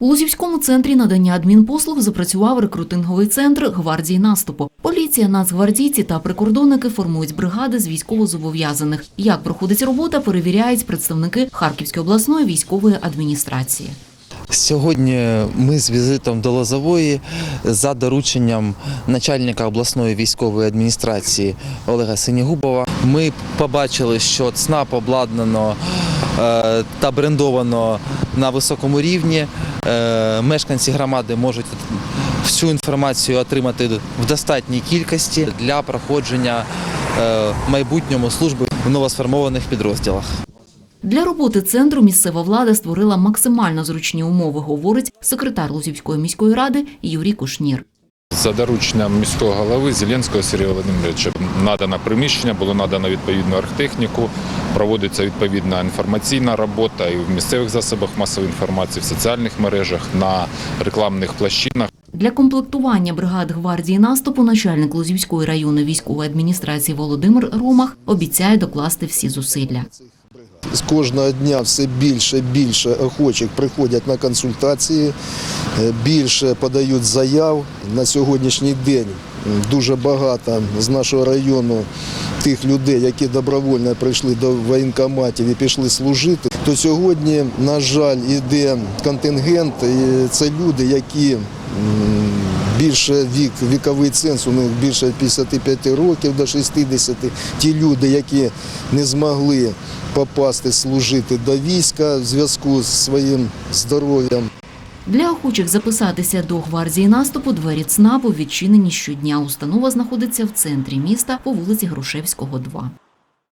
У Лузівському центрі надання адмінпослуг запрацював рекрутинговий центр гвардії наступу. Поліція, нацгвардійці та прикордонники формують бригади з військовозобов'язаних. Як проходить робота, перевіряють представники Харківської обласної військової адміністрації. Сьогодні ми з візитом до Лозової за дорученням начальника обласної військової адміністрації Олега Синігубова. Ми побачили, що ЦНАП обладнано та брендовано на високому рівні. Е, Мешканці громади можуть всю інформацію отримати в достатній кількості для проходження е, майбутньому служби в новосформованих підрозділах. Для роботи центру місцева влада створила максимально зручні умови, говорить секретар Лузівської міської ради Юрій Кушнір. За дорученням міського голови Зеленського Сергія Володимировича надано приміщення, було надано відповідну архтехніку, проводиться відповідна інформаційна робота і в місцевих засобах масової інформації, в соціальних мережах, на рекламних площинах. Для комплектування бригад гвардії наступу начальник Лузівської районної військової адміністрації Володимир Ромах обіцяє докласти всі зусилля. З кожного дня все більше більше охочих приходять на консультації, е, більше подають заяв. На сьогоднішній день дуже багато з нашого району тих людей, які добровольно прийшли до воєнкоматів і пішли служити. То сьогодні, на жаль, іде контингент. І це люди, які більше вік, віковий ценз у них більше 55 років до 60. Ті люди, які не змогли попасти служити до війська в зв'язку з своїм здоров'ям. Для охочих записатися до гвардії наступу двері ЦНАПу відчинені щодня. Установа знаходиться в центрі міста по вулиці Грушевського, 2.